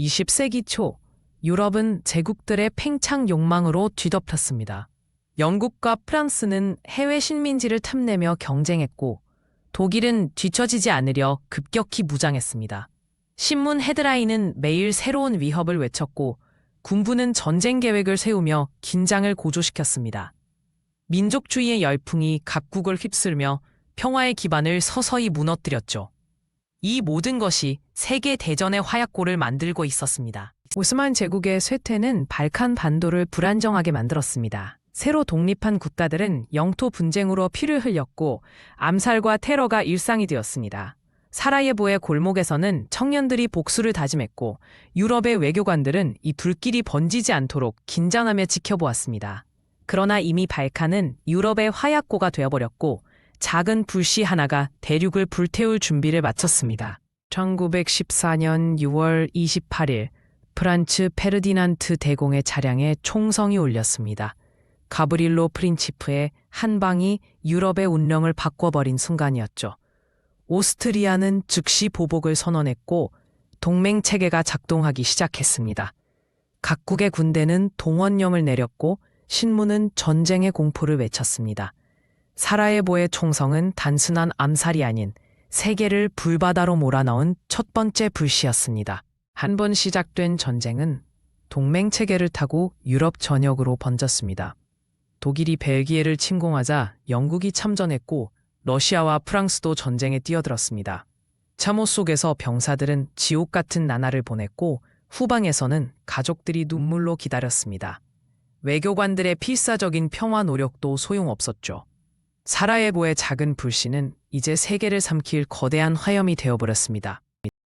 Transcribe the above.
20세기 초 유럽은 제국들의 팽창 욕망으로 뒤덮였습니다. 영국과 프랑스는 해외 식민지를 탐내며 경쟁했고 독일은 뒤처지지 않으려 급격히 무장했습니다. 신문 헤드라인은 매일 새로운 위협을 외쳤고 군부는 전쟁 계획을 세우며 긴장을 고조시켰습니다. 민족주의의 열풍이 각국을 휩쓸며 평화의 기반을 서서히 무너뜨렸죠. 이 모든 것이 세계 대전의 화약고를 만들고 있었습니다. 오스만 제국의 쇠퇴는 발칸 반도를 불안정하게 만들었습니다. 새로 독립한 국가들은 영토 분쟁으로 피를 흘렸고 암살과 테러가 일상이 되었습니다. 사라예보의 골목에서는 청년들이 복수를 다짐했고 유럽의 외교관들은 이 불길이 번지지 않도록 긴장하며 지켜보았습니다. 그러나 이미 발칸은 유럽의 화약고가 되어버렸고 작은 불씨 하나가 대륙을 불태울 준비를 마쳤습니다. 1914년 6월 28일 프란츠 페르디난트 대공의 차량에 총성이 울렸습니다. 가브릴로 프린치프의 한 방이 유럽의 운명을 바꿔버린 순간이었죠. 오스트리아는 즉시 보복을 선언했고 동맹 체계가 작동하기 시작했습니다. 각국의 군대는 동원령을 내렸고 신문은 전쟁의 공포를 외쳤습니다. 사라예보의 총성은 단순한 암살이 아닌 세계를 불바다로 몰아넣은 첫 번째 불씨였습니다. 한 번 시작된 전쟁은 동맹 체계를 타고 유럽 전역으로 번졌습니다. 독일이 벨기에를 침공하자 영국이 참전했고 러시아와 프랑스도 전쟁에 뛰어들었습니다. 참호 속에서 병사들은 지옥 같은 나날을 보냈고 후방에서는 가족들이 눈물로 기다렸습니다. 외교관들의 필사적인 평화 노력도 소용없었죠. 사라예보의 작은 불씨는 이제 세계를 삼킬 거대한 화염이 되어버렸습니다.